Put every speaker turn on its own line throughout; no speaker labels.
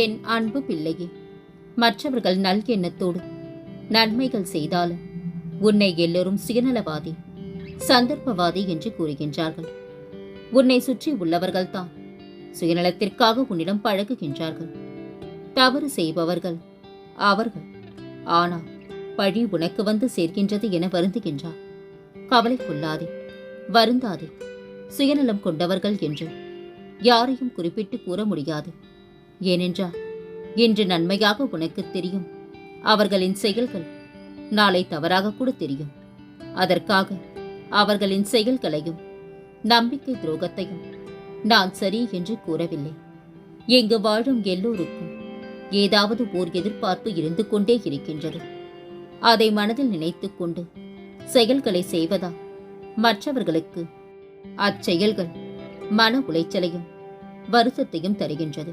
என் அன்பு பிள்ளையே மற்றவர்கள் நல் எண்ணத்தோடு நன்மைகள் செய்தாலும் உன்னை எல்லோரும் சுயநலவாதி சந்தர்ப்பவாதி என்று கூறுகின்றார்கள். உன்னை சுற்றி உள்ளவர்கள்தான் சுயநலத்திற்காக உன்னிடம் பழகுகின்றார்கள். தவறு செய்பவர்கள் அவர்கள். ஆனால் பழி உனக்கு வந்து சேர்க்கின்றது என வருந்துகின்றார். கவலை கொள்ளாதே வருந்தாதே சுயநலம் கொண்டவர்கள் என்று யாரையும் குறிப்பிட்டு கூற முடியாது. ஏனென்றால் இன்று நன்மையாக உனக்கு தெரியும். அவர்களின் செயல்கள் நாளை தவறாக கூட தெரியும். அதற்காக அவர்களின் செயல்களையும் நம்பிக்கை துரோகத்தையும் நான் சரி என்று கூறவில்லை. இங்கு வாழும் எல்லோருக்கும் ஏதாவது ஓர் எதிர்பார்ப்பு இருந்து கொண்டே இருக்கின்றது. அதை மனதில் நினைத்துக்கொண்டு செயல்களை செய்வதால் மற்றவர்களுக்கு அச்செயல்கள் மன உளைச்சலையும் வருத்தத்தையும் தருகின்றது.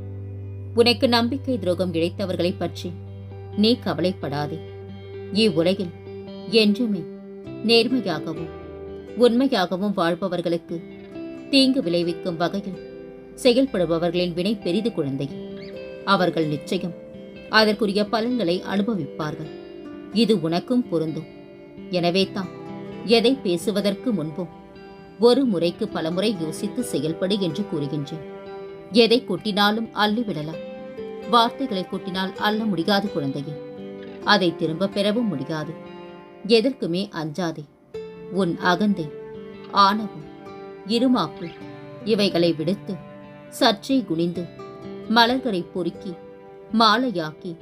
உனக்கு நம்பிக்கை துரோகம் இழைத்தவர்களைப் பற்றி நீ கவலைப்படாதே. இவ்வுலகில் என்றுமே நேர்மையாகவும் உண்மையாகவும் வாழ்பவர்களுக்கு தீங்கு விளைவிக்கும் வகையில் செயல்படுபவர்களின் வினை பெரிது குழந்தை அவர்கள் நிச்சயம் அதற்குரிய பலன்களை அனுபவிப்பார்கள். இது உனக்கும் பொருந்தும். எனவே தான் எதை பேசுவதற்கு முன்பும் ஒரு முறைக்கு பலமுறை யோசித்து செயல்படு என்று கூறுகின்றேன். எதை கொட்டினாலும் அள்ளிவிடலாம் வார்த்தைகளை கொட்டினால் அள்ள முடியாது குழந்தையே. அதை திரும்ப பெறவும் முடியாது. எதற்குமே அஞ்சாதே. உன் அகந்தை ஆணவம் இருமாப்பு இவைகளை விடுத்து சற்றே குனிந்து மலர்களை பொறுக்கி மாலையாக்கி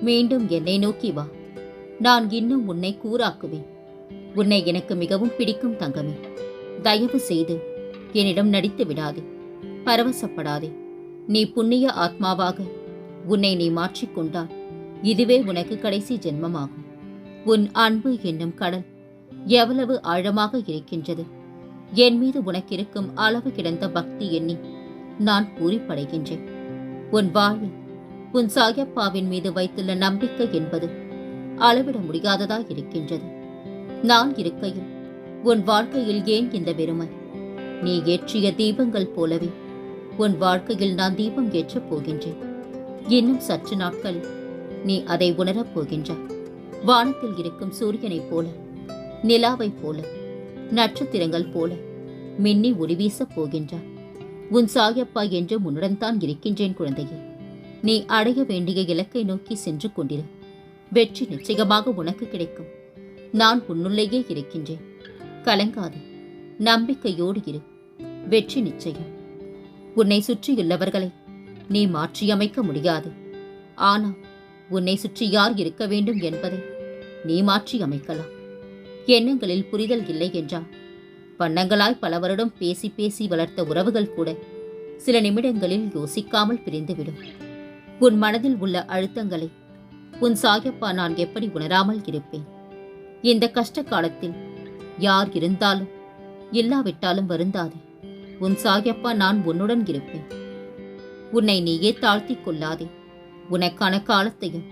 மீண்டும் என்னை நோக்கி வா. நான் இன்னும் உன்னை கூறாக்குவேன். உன்னை எனக்கு மிகவும் பிடிக்கும் தங்கமே. தயவு செய்து என்னிடம் நடித்து விடாதே. பரவசப்படாதே. நீ புண்ணிய ஆத்மாவாக உன்னை நீ மாற்றிக்கொண்டால் இதுவே உனக்கு கடைசி ஜென்மமாகும். உன் அன்பு என்னும் கடல் எவ்வளவு ஆழமாக இருக்கின்றது. என் மீது உனக்கிருக்கும் அளவு கிடந்த பக்தி எண்ணி நான் பூரிப்படைகின்றேன். உன் வாழ்வில் உன் சாயப்பாவின் மீது வைத்துள்ள நம்பிக்கை என்பது அளவிட முடியாததாய் இருக்கின்றது. நான் இருக்கையில் உன் வாழ்க்கையில் ஏன் இந்த பெருமை நீ ஏற்றிய தீபங்கள் போலவே உன் வாழ்க்கையில் நான் தீபம் ஏற்றப் போகின்றேன். இன்னும் சற்று நாட்கள் நீ அதை உணரப் போகின்றாய் வானத்தில் இருக்கும் சூரியனைப் போல நிலாவைப் போல நட்சத்திரங்கள் போல மின்னி ஒளி வீசப் போகின்றாய் உன் சாயப்பா என்று உன்னுடன் தான் இருக்கின்றேன் குழந்தையே. நீ அடைய வேண்டிய இலக்கை நோக்கி சென்று கொண்டிரு. வெற்றி நிச்சயமாக உனக்கு கிடைக்கும். நான் உன்னுள்ளேயே இருக்கின்றேன். கலங்காது நம்பிக்கையோடு இரு. வெற்றி நிச்சயம். உன்னை சுற்றியுள்ளவர்களை நீ மாற்றியமைக்க முடியாது. ஆனால் உன்னை சுற்றி யார் இருக்க வேண்டும் என்பதை நீ மாற்றி அமைக்கலாம் எண்ணங்களில் புரிதல் இல்லை என்றால் வண்ணங்களாய் பல வருடம் பேசி பேசி வளர்த்த உறவுகள் கூட சில நிமிடங்களில் யோசிக்காமல் பிரிந்துவிடும். உன் மனதில் உள்ள அழுத்தங்களை உன் சாயப்பா நான் எப்படி உணராமல் இருப்பேன்? இந்த கஷ்ட காலத்தில் யார் இருந்தாலும் இல்லாவிட்டாலும் வருந்தாதே. உன் சாயப்பா நான் உன்னுடன் இருப்பேன். உன்னை நீயே தாழ்த்திக் கொள்ளாதே. உனக்கான காலத்தையும்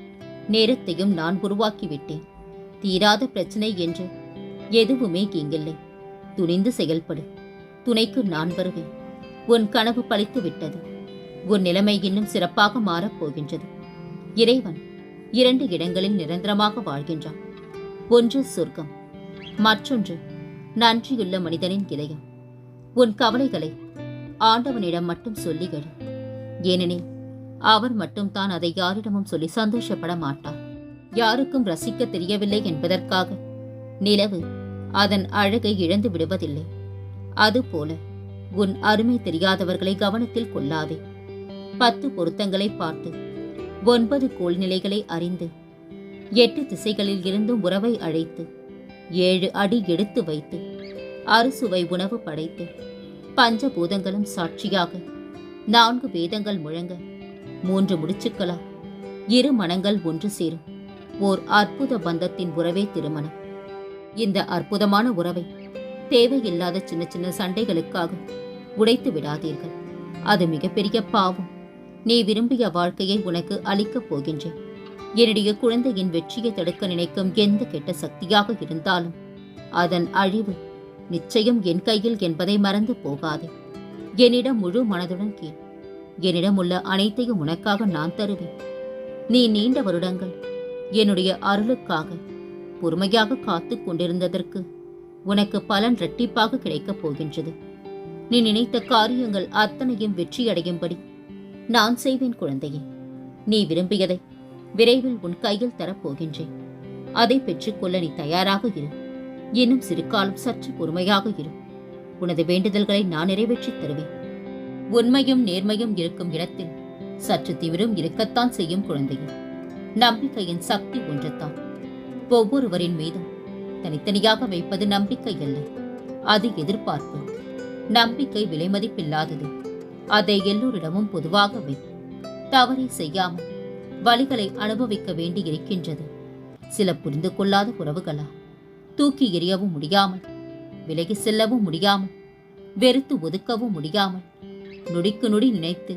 நேரத்தையும் நான் உருவாக்கிவிட்டேன். தீராத பிரச்சனை என்று எதுவுமே இங்கில்லை. துணிந்து செயல்படு. துணைக்கு நான் வருவேன். உன் கனவு பழித்து விட்டது உன் நிலைமை இன்னும் சிறப்பாக மாறப் போகின்றது இறைவன் இரண்டு இடங்களில் நிரந்தரமாக வாழ்கின்றான். ஒன்று சொர்க்கம் மற்றொன்று நன்றியுள்ள மனிதனின் இதயம் உன் கவலைகளை ஆண்டவனிடம் மட்டும் சொல்லிகள் ஏனெனில் அவர் மட்டும்தான் அதை யாரிடமும் சொல்லி சந்தோஷப்பட மாட்டார். யாருக்கும் ரசிக்க தெரியவில்லை என்பதற்காக நிலவு அதன் அழகை இழந்து விடுவதில்லை. அதுபோல உன் அருமை தெரியாதவர்களை கவனத்தில் கொள்ளாதே. பத்து பொருத்தங்களை பார்த்து ஒன்பது கோள்நிலைகளை அறிந்து எட்டு திசைகளில் இருந்தும் உறவை அழைத்து ஏழு அடி எடுத்து வைத்து அறுசுவை உணவு படைத்து பஞ்சபூதங்களும் சாட்சியாக நான்கு வேதங்கள் முழங்க மூன்று முடிச்சுக்கலாம் இரு மனங்கள் ஒன்று சேரும். ஓர் அற்புத பந்தத்தின் உறவே திருமணம். இந்த அற்புதமான உறவை தேவையில்லாத சின்ன சின்ன சண்டைகளுக்காக உடைத்து விடாதீர்கள். அது மிகப்பெரிய பாவம். நீ விரும்பிய வாழ்க்கையை உனக்கு அளிக்கப் போகின்றேன். என்னுடைய குழந்தையின் வெற்றியை தடுக்க நினைக்கும் எந்த கெட்ட சக்தியாக இருந்தாலும் அதன் அழிவு நிச்சயம் என் கையில் என்பதை மறந்து போகாதே. என்னிடம் முழு மனதுடன் கேள். என்னிடம் உள்ள அனைத்தையும் உனக்காக நான் தருவேன். நீ நீண்ட வருடங்கள் என்னுடைய அருளுக்காக பொறுமையாக காத்துக் கொண்டிருந்ததற்கு உனக்கு பலன் இரட்டிப்பாக கிடைக்கப் போகின்றது. நீ நினைத்த காரியங்கள் அத்தனையும் வெற்றியடையும்படி நான் செய்வேன் குழந்தையே. நீ விரும்பியதை விரைவில் உன் கையில் தரப்போகின்றேன் அதை பெற்றுக்கொள்ள நீ தயாராக இரு. இன்னும் சிறு காலம் சற்று பொறுமையாக இரு. உனது வேண்டுதல்களை நான் நிறைவேற்றித் தருவேன். உண்மையும் நேர்மையும் இருக்கும் இடத்தில் சற்று தீவிரம் இருக்கத்தான் செய்யும் குழந்தைகள் நம்பிக்கையின் சக்தி ஒன்றுதான். ஒவ்வொருவரின் மீதும் தனித்தனியாக வைப்பது நம்பிக்கை அல்ல. அது எதிர்பார்ப்பு. நம்பிக்கை விலைமதிப்பில்லாதது அதை எல்லோரிடமும் பொதுவாக வை. தவறை செய்யாமல் வழிகளை அனுபவிக்க வேண்டி இருக்கின்றது சில புரிந்து கொள்ளாத உறவுகளா? தூக்கி எறியவும் முடியாமல் விலகி செல்லவும் முடியாமல் வெறுத்து ஒதுக்கவும் முடியாமல் நொடிக்கு நொடி நினைத்து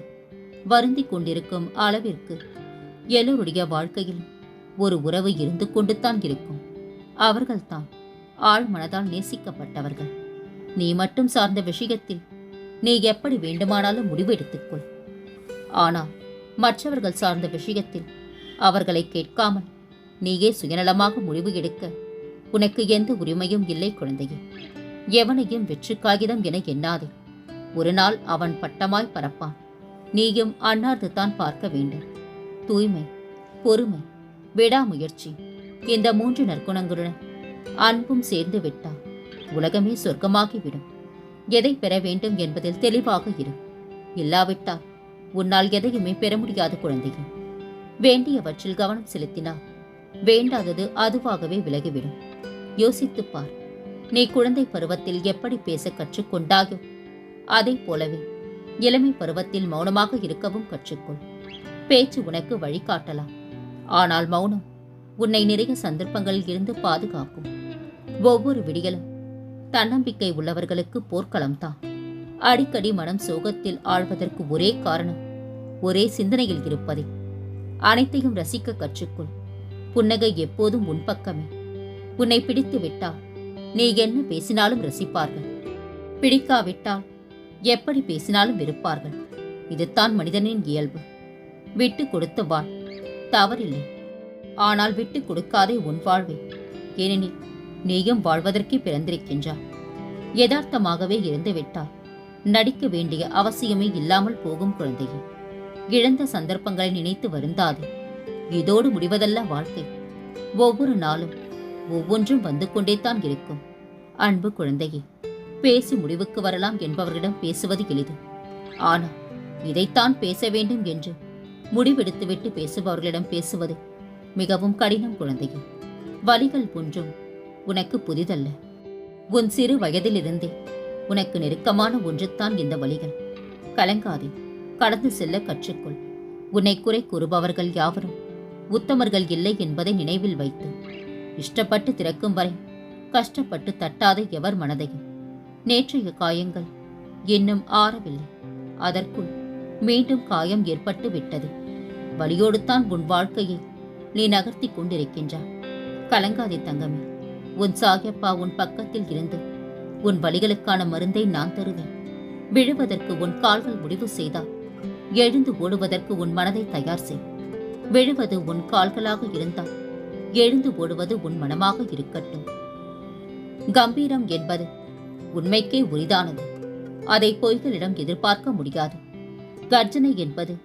வருந்திக் கொண்டிருக்கும் அளவிற்கு எல்லோருடைய வாழ்க்கையில் ஒரு உறவு இருந்து கொண்டுதான் இருக்கும். அவர்கள்தான் ஆழ் மனதால் நேசிக்கப்பட்டவர்கள். நீ மட்டும் சார்ந்த விஷயத்தில் நீ எப்படி வேண்டுமானாலும் முடிவு எடுத்துக்கொள். ஆனால் மற்றவர்கள் சார்ந்த விஷயத்தில் அவர்களை கேட்காமல் நீயே சுயநலமாக முடிவு எடுக்க உனக்கு எந்த உரிமையும் இல்லை குழந்தையே. எவனையும் வெற்றி காகிதம் என எண்ணாதே. ஒரு நாள் அவன் பட்டமாய் பறப்பான். நீயும் அன்னார்ந்து தான் பார்க்க வேண்டும். தூய்மை பொறுமை விடாமுயற்சி இந்த மூன்று நற்குணங்களுடன் அன்பும் சேர்ந்து விட்டால் உலகமே சொர்க்கமாகிவிடும். எதை பெற வேண்டும் என்பதில் தெளிவாக இரு. இல்லாவிட்டால் உன்னால் எதையுமே பெற முடியாத குழந்தைகள் வேண்டியவற்றில் கவனம் செலுத்தினால் வேண்டாதது அதுவாகவே விலகிவிடும். யோசித்துப் பார் நீ குழந்தை பருவத்தில் எப்படி பேச கற்றுக்கொண்டாயோ அதைப் போலவே இளமை பருவத்தில் மௌனமாக இருக்கவும் கற்றுக்கொள். பேச்சு உனக்கு வழிகாட்டலாம் ஆனால் மௌனம் உன்னை நிறைய சந்தர்ப்பங்களில் இருந்து பாதுகாக்கும். ஒவ்வொரு விடியலும் தன்னம்பிக்கை உள்ளவர்களுக்கு போர்க்களம்தான். அடிக்கடி மனம் சோகத்தில் ஆழ்வதற்கு ஒரே காரணம் ஒரே சிந்தனையில் இருப்பதே. அனைத்தையும் ரசிக்க கற்றுக்கொள். புன்னகை எப்போதும் உன் பக்கமே. உன்னை பிடித்து விட்டால் நீ என்ன பேசினாலும் ரசிப்பார்கள். பிடிக்காவிட்டால் எப்படி பேசினாலும் வெறுப்பார்கள். இதுதான் மனிதனின் இயல்பு. விட்டு கொடுத்து வாழ் தவறில்லை. ஆனால் விட்டு கொடுக்காதே உன் வாழ்வை. ஏனெனில் நீயும் வாழ்வதற்கே பிறந்திருக்கின்றாய். யதார்த்தமாகவே இருந்து விட்டால் நடிக்க வேண்டிய அவசியமே இல்லாமல் போகும் குழந்தையே. இழந்த சந்தர்ப்பங்களை நினைத்து வருந்தாது. இதோடு முடிவதல்ல வாழ்க்கை. ஒவ்வொரு நாளும் ஒவ்வொன்றும் வந்து கொண்டேதான் இருக்கும். அன்பு குழந்தையே பேசி முடிவுக்கு வரலாம் என்பவர்களிடம் பேசுவது எளிது. ஆனால் இதைத்தான் பேச வேண்டும் என்று முடிவெடுத்துவிட்டு பேசுபவர்களிடம் பேசுவது மிகவும் கடினம் குழந்தையே. வலிகள் ஒன்றும் உனக்கு புதிதல்ல. உன் சிறு வயதிலிருந்தே உனக்கு நெருக்கமான ஒன்றுத்தான் இந்த வழிகள். கலங்காதே கடந்து செல்ல கற்றுக்கொள். உன்னை குறை கூறுபவர்கள் யாவரும் உத்தமர்கள் இல்லை என்பதை நினைவில் வைத்து இஷ்டப்பட்டு திறக்கும் வரை கஷ்டப்பட்டு தட்டாத எவர் மனதையும். நேற்றைய காயங்கள் இன்னும் ஆறவில்லை. அதற்குள் மீண்டும் காயம் ஏற்பட்டு விட்டது. வலியோடுத்தான் உன் வாழ்க்கையை நீ நகர்த்தி கொண்டிருக்கின்றாய். கலங்காதே தங்கமே. உன் சாயப்பா உன் பக்கத்தில் இருந்து உன் வழிகளுக்கான மருந்தை நான் தருவேன். விழுவதற்கு உன் கால்கள் முடிவு செய்தால் எழுந்து ஓடுவதற்கு உன் மனதை தயார் செய். விழுவது உன் கால்களாக இருந்தால் எழுந்து ஓடுவது உன் மனமாக இருக்கட்டும். கம்பீரம் என்பது உண்மைக்கே உரிதானது. அதை பொய்களிடம் எதிர்பார்க்க முடியாது. கர்ஜனை என்பது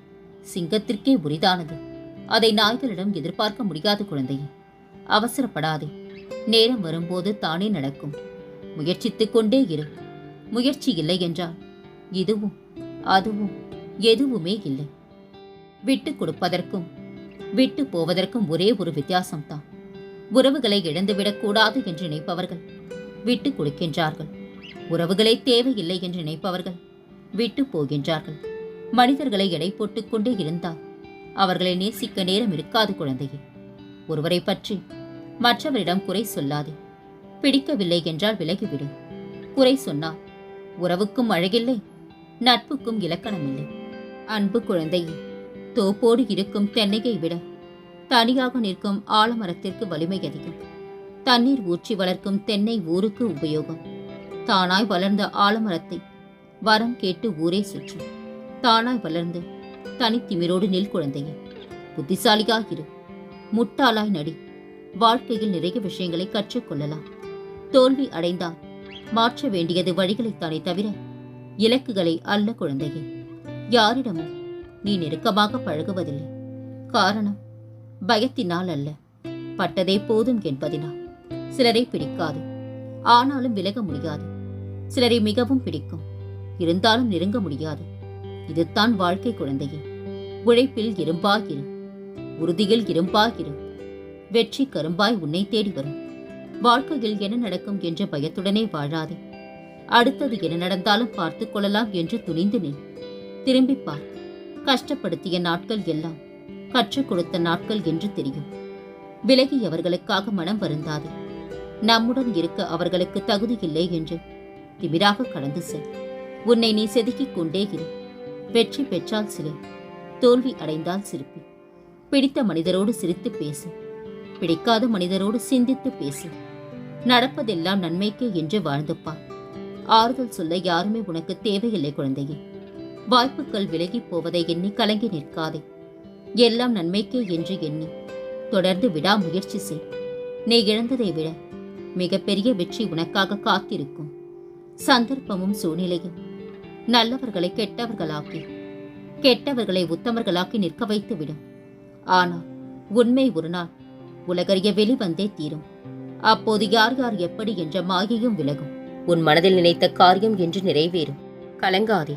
சிங்கத்திற்கே உரிதானது. அதை நாய்களிடம் எதிர்பார்க்க முடியாது குழந்தையே. அவசரப்படாதே. நேரம் வரும்போது தானே நடக்கும். முயற்சித்துக் கொண்டே இரு. முயற்சி இல்லை என்றால் இதுவும் அதுவும் எதுவுமே இல்லை. விட்டு கொடுப்பதற்கும் விட்டு போவதற்கும் ஒரே ஒரு வித்தியாசம்தான். உறவுகளை இழந்துவிடக்கூடாது என்று நினைப்பவர்கள் விட்டு கொடுக்கின்றார்கள். உறவுகளே தேவையில்லை என்று நினைப்பவர்கள் விட்டு போகின்றார்கள். மனிதர்களை எடை போட்டுக் கொண்டே இருந்தால் அவர்களை நேசிக்க நேரம் இருக்காது குழந்தையே. ஒருவரை பற்றி மற்றவரிடம் குறை சொல்லாதே. பிடிக்கவில்லை என்றால் விலகிவிடு. குறை சொன்னால் உறவுக்கும் அழகில்லை நட்புக்கும் இலக்கணமில்லை. அன்பு குழந்தையே தோப்போடு இருக்கும் தென்னையை விட தனியாக நிற்கும் ஆலமரத்திற்கு வலிமை அதிகம். தண்ணீர் ஊற்றி வளர்க்கும் தென்னை ஊருக்கு உபயோகம். தானாய் வளர்ந்த ஆலமரத்தை வரம் கேட்டு ஊரே சுற்றும். தானாய் வளர்ந்து தனித்திமிரோடு நெல் குழந்தையே புத்திசாலியாயிரு முட்டாளாய் நடி. வாழ்க்கையில் நிறைய விஷயங்களை கற்றுக்கொள்ளலாம் தோல்வி அடைந்தால் மாற்ற வேண்டியது வழிகளைத்தானே தவிர இலக்குகளை அல்ல குழந்தையே. யாரிடமும் நீ நெருக்கமாக பழகுவதில்லை. காரணம் பயத்தினால் அல்ல. பட்டதே போதும் என்பதினால். சிலரை பிடிக்காது. ஆனாலும் விலக முடியாது. சிலரை மிகவும் பிடிக்கும். இருந்தாலும் நெருங்க முடியாது. இதுதான் வாழ்க்கை குழந்தையே. உழைப்பில் இரும்பாகிரு உறுதியில் இரும்பாகிரு வெற்றி கரும்பாய் உன்னை தேடி வரும். வாழ்க்கையில் என்ன நடக்கும் என்ற பயத்துடனே வாழாதே. அடுத்தது என்ன நடந்தாலும் பார்த்துக் கொள்ளலாம் என்று துணிந்து நில். திரும்பிப் பார்த்து கஷ்டப்படுத்திய நாட்கள் எல்லாம் கற்றுக் கொடுத்த நாட்கள் என்று தெரியும். விலகியவர்களுக்காக மனம் வருந்தாது. நம்முடன் இருக்க அவர்களுக்கு தகுதி இல்லை என்று திமிராக கடந்து செல். உன்னை நீ செதுக்கிக் கொண்டே இரு. வெற்றி பெற்றால் சிலை தோல்வி அடைந்தால் சிரிப்பு. பிடித்த மனிதரோடு சிரித்து பேசு. பிடிக்காத மனிதரோடு சிந்தித்து பேசு. நடப்பதெல்லாம் நன்மைக்கே என்று வாழ்ந்து ஆறுதல் சொல்ல யாருமே உனக்கு தேவையில்லை குழந்தையே. வாய்ப்புகள் விலகிப் போவதை எண்ணி கலங்கி நிற்காதே. எல்லாம் நன்மைக்கே என்று எண்ணி தொடர்ந்து விடாமுயற்சி செய். நீ இழந்ததை விட மிகப்பெரிய வெற்றி உனக்காக காத்திருக்கும். சந்தர்ப்பமும் சூழ்நிலையும் நல்லவர்களை கெட்டவர்களாக்கி கெட்டவர்களை உத்தமர்களாக்கி நிற்க வைத்து விடும் ஆனால் உண்மை ஒரு நாள் உலகறிய வெளிவந்தே தீரும். அப்போது யார் யார் எப்படி என்ற மாயையும் விலகும். உன் மனதில் நினைத்த காரியம் என்று நிறைவேறும். கலங்காதே.